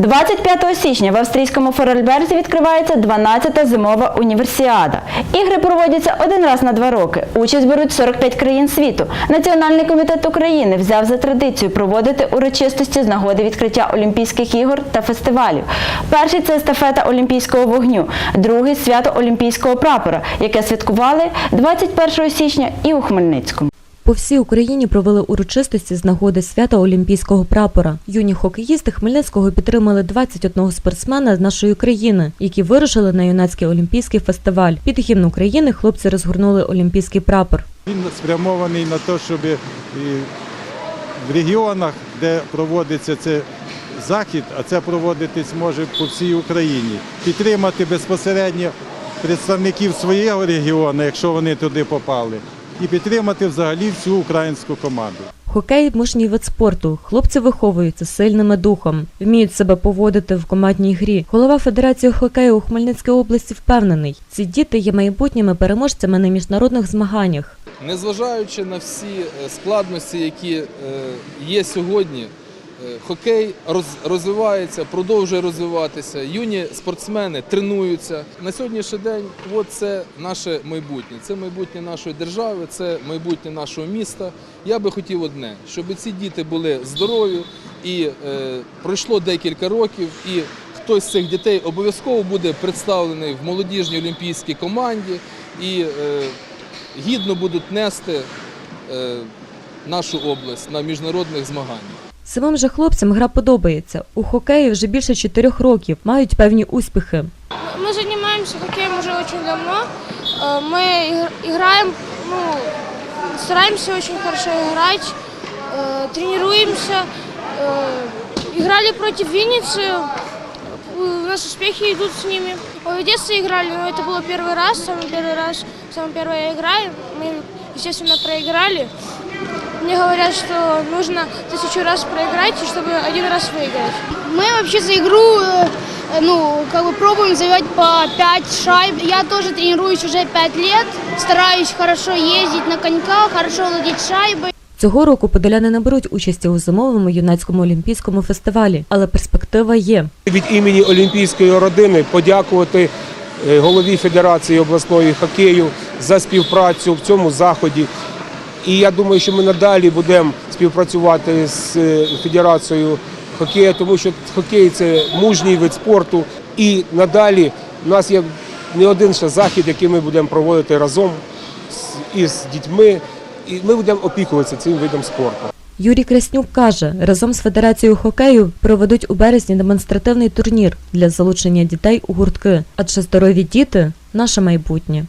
25 січня в австрійському Форельберзі відкривається 12-та зимова універсіада. Ігри проводяться один раз на два роки. Участь беруть 45 країн світу. Національний комітет України взяв за традицію проводити урочистості з нагоди відкриття Олімпійських ігор та фестивалів. Перший це естафета Олімпійського вогню, другий свято Олімпійського прапора, яке святкували 21 січня і у Хмельницькому. По всій Україні провели урочистості з нагоди свята Олімпійського прапора. Юні хокеїсти Хмельницького підтримали 21 спортсмена з нашої країни, які вирушили на юнацький олімпійський фестиваль. Під гімн України хлопці розгорнули олімпійський прапор. Він спрямований на те, щоб в регіонах, де проводиться цей захід, а це проводитись може по всій Україні, підтримати безпосередньо представників свого регіону, якщо вони туди попали, і підтримати взагалі всю українську команду. Хокей мужній вид спорту. Хлопці виховуються сильними духом, вміють себе поводити в командній грі. Голова Федерації хокею у Хмельницькій області впевнений, ці діти є майбутніми переможцями на міжнародних змаганнях. Незважаючи на всі е, складності, які е, є сьогодні, хокей розвивається, продовжує розвиватися. Юні спортсмени тренуються. На сьогоднішній день от це наше майбутнє. Це майбутнє нашої держави, це майбутнє нашого міста. Я би хотів одне, щоб ці діти були здорові і е, пройшло декілька років. і Хтось з цих дітей обов'язково буде представлений в молодіжній олімпійській команді і е, гідно будуть нести е, нашу область на міжнародних змаганнях. Самим же хлопцям гра подобається. У хокеї вже більше чотирьох років мають певні успіхи. Мы занимаемся хоккеем уже очень давно. Э, Мы иг- играем, ну, стараемся очень хорошо играть, э, тренируемся. Э, Играли против Винницы, у нас успехи идут с ними. В детстве играли, но это было первый раз, самый первый раз, самая первая игра. Мы, естественно, проиграли. Мне говорят, что нужно тысячу раз проиграть, чтобы один раз выиграть. Мы вообще за игру, э, э, ну, как бы пробуем забивать по 5 шайб. Я тоже тренируюсь уже 5 лет, стараюсь хорошо ездить на коньках, хорошо владеть шайбой. Цього року подоляни не беруть участі у зимовому юнацькому олімпійському фестивалі, але перспектива є. Від імені олімпійської родини подякувати е, голові Федерації обласної хокею за співпрацю в цьому заході. І я думаю, що ми надалі будемо співпрацювати з е, Федерацією хокею, тому що хокей це мужній вид спорту. І надалі у нас є не один ще захід, який ми будемо проводити разом із дітьми. І ми будемо опікуватися цим видом спорту. Юрій Краснюк каже, разом з Федерацією хокею проведуть у березні демонстративний турнір для залучення дітей у гуртки, адже здорові діти наше майбутнє.